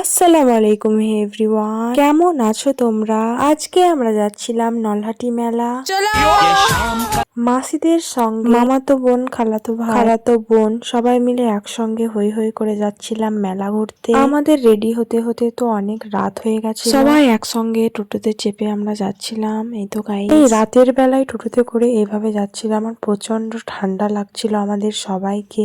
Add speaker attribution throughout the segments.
Speaker 1: আসসালামু আলাইকুম এভরিওয়ান। কেমন আছো তোমরা? আজকে আমরা যাচ্ছিলাম নলহাটি মেলা। মাসিদের সঙ্গে মামাতো বোন খালাতো ভাই খালাতো বোন সবাই মিলে একসঙ্গে হই হই করে যাচ্ছিলাম মেলা ঘুরতে। আমাদের রেডি হতে হতে তো অনেক রাত হয়ে গেছে সবাই একসঙ্গে টোটোতে চেপে আমরা যাচ্ছিলাম। এই তো গাই এই রাতের বেলায় টোটোতে করে এভাবে যাচ্ছিলাম। আর প্রচণ্ড ঠান্ডা লাগছিল আমাদের সবাইকে।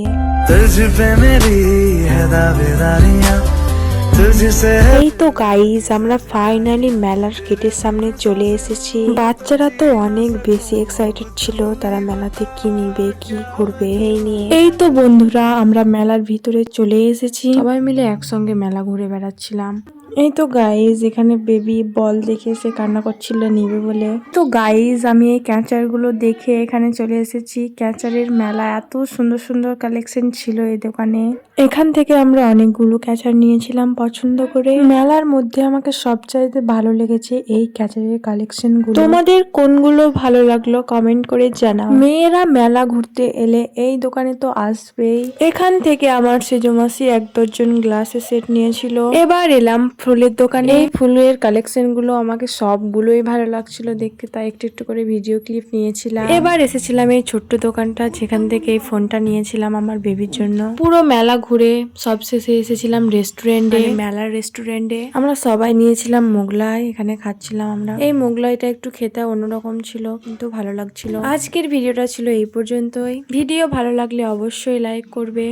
Speaker 1: এই তো গাইজ আমরা ফাইনালি মেলার গেটের সামনে চলে এসেছি। বাচ্চারা তো অনেক বেশি এক্সাইটেড ছিল, তারা মেলাতে কি নিবে, কি করবে, এই নিয়ে। এই তো বন্ধুরা, আমরা মেলার ভিতরে চলে এসেছি। সবাই মিলে একসঙ্গে মেলা ঘুরে বেড়াচ্ছিলাম। এই তো গাইজ এখানে বেবি বল দেখে সে কান্না করছিল নিবে বলে। তো গাইজ আমি এই ক্যাচারগুলো দেখে এখানে চলে এসেছি। ক্যাচারের মেলা এত সুন্দর সুন্দর কালেকশন ছিল এই দোকানে। এখান থেকে আমরা অনেকগুলো ক্যাচার নিয়েছিলাম পছন্দ করে। মেলার মধ্যে আমাকে সবচাইতে ভালো লেগেছে এই ক্যাচারের কালেকশনগুলো। তোমাদের কোনগুলো ভালো লাগল কমেন্ট করে জানাও। মেয়েরা মেলা ঘুরতে এলে এই দোকানে তো আসবেই। এখান থেকে আমার সেজমাসি এক ডজন গ্লাসের সেট নিয়েছিল। এবার এলাম ফুলের দোকানে এই ফুলের কালেকশনগুলো আমাকে সবগুলোই ভালো লাগছিল দেখতে তাই একটু একটু করে ভিডিও ক্লিপ নিয়েছিলাম। এবার এসেছিলাম এই ছোট্ট দোকানটা যেখান থেকে এই ফোনটা নিয়েছিলাম আমার বেবির জন্য। পুরো মেলা ঘুরে সবশেষে এসেছিলাম রেস্টুরেন্টে মেলার রেস্টুরেন্টে আমরা সবাই নিয়েছিলাম মোগলাই এখানে খাচ্ছিলাম আমরা। এই মোগলাইটা একটু খেতে অন্যরকম ছিল কিন্তু ভালো লাগছিল। আজকের ভিডিওটা ছিল এই পর্যন্তই। ভিডিও ভালো লাগলে অবশ্যই লাইক করবে।